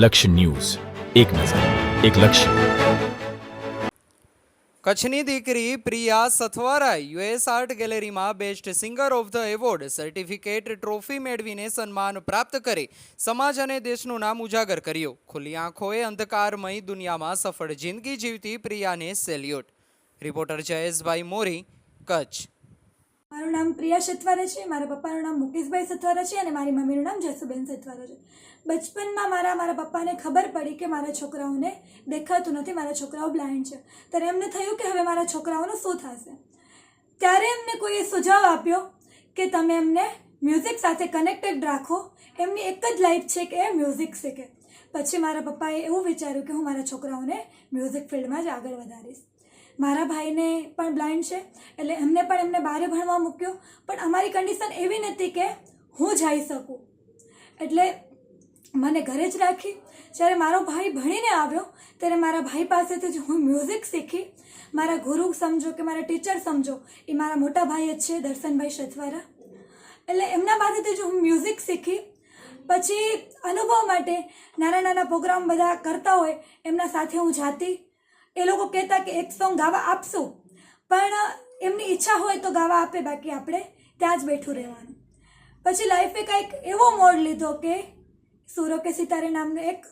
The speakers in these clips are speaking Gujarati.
લક્ષ્ય ન્યૂઝ. એક નજર એક લક્ષ્ય. કચ્છની દીકરી પ્રિયા સથવારા યુએસ આર્ટ ગેલેરીમાં best singer of the award certificate trophy મેળવીને સન્માન પ્રાપ્ત કરી સમાજ અને દેશનું નામ ઉજાગર કર્યું. ખુલ્લી આંખોએ અંધકારમય દુનિયામાં સફળ જિંદગી જીવતી પ્રિયાને સેલ્યુટ. રિપોર્ટર જયેશભાઈ મોરી કચ્છ. મારું નામ પ્રિયા સથવારા છે મારા પપ્પાનું નામ મુકેશભાઈ સથવારા છે અને મારી મમ્મીનું નામ જસુબેન સથવારા છે. બચપનમાં મારા મારા પપ્પાને ખબર પડી કે મારા છોકરાઓને દેખાતું નથી, મારા છોકરાઓ બ્લાઇન્ડ છે. ત્યારે એમને થયું કે હવે મારા છોકરાઓનું શું થશે? ત્યારે એમને કોઈએ સુઝાવ આપ્યો કે તમે એમને મ્યુઝિક સાથે કનેક્ટેડ રાખો. એમની એક જ લાઈફ છે કે એ મ્યુઝિક શીખે. પછી મારા પપ્પાએ એવું વિચાર્યું કે હું મારા છોકરાઓને મ્યુઝિક ફિલ્ડમાં જ આગળ વધારીશ. મારા ભાઈને પણ બ્લાઇન્ડ છે, એટલે એમને પણ એમને બહારે ભણવા મૂક્યો. પણ અમારી કન્ડિશન એવી નથી કે હું જઈ શકું. એટલે મને ઘરે જ રાખી. જ્યારે મારો ભાઈ ભણીને આવ્યો, ત્યારે મારા ભાઈ પાસેથી જ હું મ્યુઝિક શીખી. મારા ગુરુ સમજો કે મારા ટીચર સમજો, એ મારા મોટા ભાઈ જ છે, દર્શનભાઈ સથવારા એટલે એમના પાસેથી જ હું મ્યુઝિક શીખી. પછી અનુભવ માટે નાના નાના પ્રોગ્રામ બધા કરતા હોય, એમના સાથે હું જાતી. એ લોકો કહેતા કે એક સોંગ ગાવા આપશું. પણ એમની ઈચ્છા હોય તો ગાવા આપે, બાકી આપણે ત્યાં જ બેઠું રહેવાનું. પછી લાઈફે કંઈક એવો મોડ લીધો કે સુરો કે સિતારે નામનું એક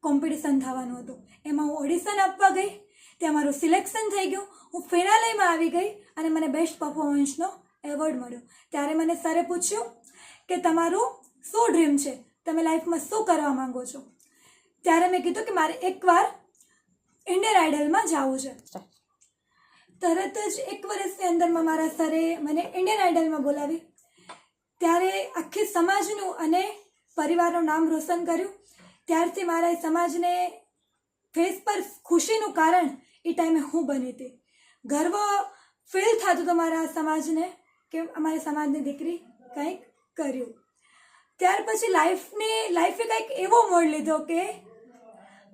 કોમ્પિટિશન થવાનું હતું. એમાં હું ઓડિશન આપવા ગઈ, ત્યાં મારું સિલેક્શન થઈ ગયું, હું ફિનાલેમાં આવી ગઈ અને મને બેસ્ટ પરફોર્મન્સનો એવોર્ડ મળ્યો. ત્યારે મને સરે પૂછ્યું કે તમારું શું ડ્રીમ છે? તમે લાઈફમાં શું કરવા માંગો છો? ત્યારે મેં કીધું કે મારે એકવાર ઇન્ડિયન આઇડલમાં જવું છે. તરત જ એક વર્ષની અંદરમાં મારા સરે મને ઇન્ડિયન આઇડલમાં બોલાવી. ત્યારે આખી સમાજનું અને પરિવારનું નામ રોશન કર્યું. ત્યારથી મારા સમાજને ફેસ પર ખુશીનું કારણ એ ટાઈમે હું બની હતી. ગર્વ ફીલ થતું હતું મારા સમાજને કે અમારી સમાજની દીકરી કંઈક કર્યું. ત્યાર પછી લાઈફની લાઈફે કંઈક એવો મોડ લીધો કે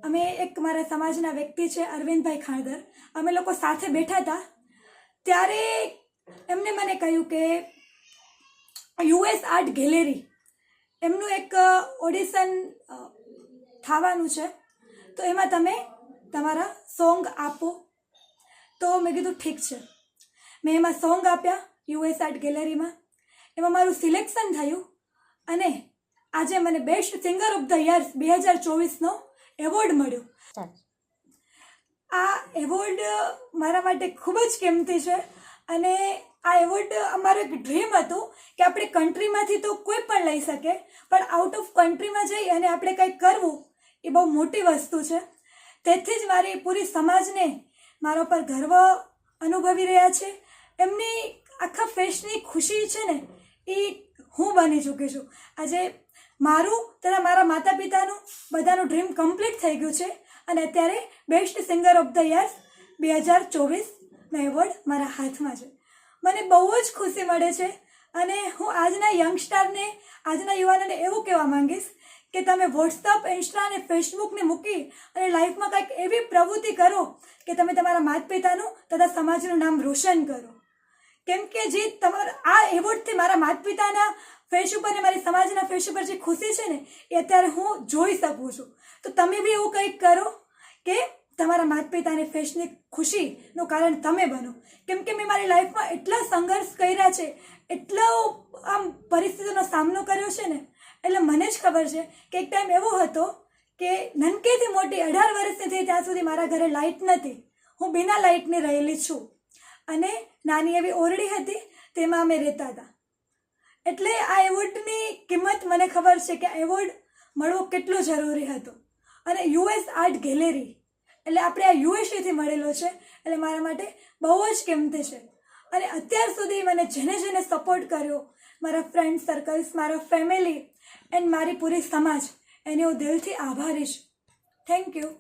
અમે એક મારા સમાજના વ્યક્તિ છે, અરવિંદભાઈ ખાણદર અમે લોકો સાથે બેઠા હતા. ત્યારે એમને મને કહ્યું કે યુએસ આર્ટ ગેલેરી એમનું એક ઓડિશન થવાનું છે. તો એમાં તમે તમારા સોંગ આપો. તો મેં કીધું ઠીક છે. મેં એમાં સોંગ આપ્યા યુએસ આર્ટ ગેલેરીમાં એમાં મારું સિલેક્શન થયું અને આજે મને best singer of the years બે હજાર ચોવીસનો એવોર્ડ મળ્યો. આ એવોર્ડ મારા માટે ખૂબ જ કિંમતી છે અને આ એવોર્ડ અમારો એક ડ્રીમ હતું કે આપણે કન્ટ્રીમાંથી તો કોઈ પણ લઈ શકે, પણ આઉટ ઓફ કન્ટ્રીમાં જઈ અને આપણે કંઈક કરવું, એ બહુ મોટી વસ્તુ છે. તેથી જ મારી પૂરી સમાજને મારા પર ગર્વ અનુભવી રહ્યા છે. એમની આખા ફેસની ખુશી છે ને, એ હું બની ચૂકી છું. આજે મારું તથા મારા માતા પિતાનું બધાનું ડ્રીમ કમ્પ્લીટ થઈ ગયું છે અને અત્યારે best singer of the years બે હજાર ચોવીસનો એવોર્ડ મારા હાથમાં છે. મને બહુ જ ખુશી મળે છે અને હું આજના યંગસ્ટારને, આજના યુવાનોને એવું કહેવા માંગીશ કે તમે વોટ્સઅપ, ઇન્સ્ટા અને ફેસબુકને મૂકી અને લાઈફમાં કંઈક એવી પ્રવૃત્તિ કરો કે તમે તમારા માતા પિતાનું તથા સમાજનું નામ રોશન કરો. કેમ કે જે તમારા, આ એવોર્ડથી મારા માતા પિતાના ફેસ ઉપર ને મારી સમાજના ફેસ ઉપર જે ખુશી છે ને, એ અત્યારે હું જોઈ શકું છું. તો તમે બી એવું કંઈક કરો કે તમારા માતા પિતાની ફેસની ખુશીનું કારણ તમે બનો. કેમ કે મેં મારી લાઈફમાં એટલા સંઘર્ષ કર્યા છે, એટલો આમ પરિસ્થિતિનો સામનો કર્યો છે ને, એટલે મને જ ખબર છે કે એક ટાઈમ એવો હતો કે નનકેથી મોટી અઢાર વર્ષની થઈ ત્યાં સુધી મારા ઘરે લાઇટ નથી. હું બિના લાઇટની રહેલી છું. અને નાની એવી ઓરડી હતી, તેમાં અમે રહેતા હતા. એટલે આ એવોર્ડની કિંમત મને ખબર છે કે એવોર્ડ મળવો કેટલો જરૂરી હતો. અને યુએસ આર્ટ ગેલેરી એટલે આપણે આ યુએસએથી મળેલો છે. એટલે મારા માટે બહુ જ કિંમતી છે. અને અત્યાર સુધી મને જેને જેને સપોર્ટ કર્યો, મારા ફ્રેન્ડ સર્કલ્સ મારા ફેમિલી એન્ડ મારી પૂરી સમાજ, એને હું દિલથી આભારી છું. Thank you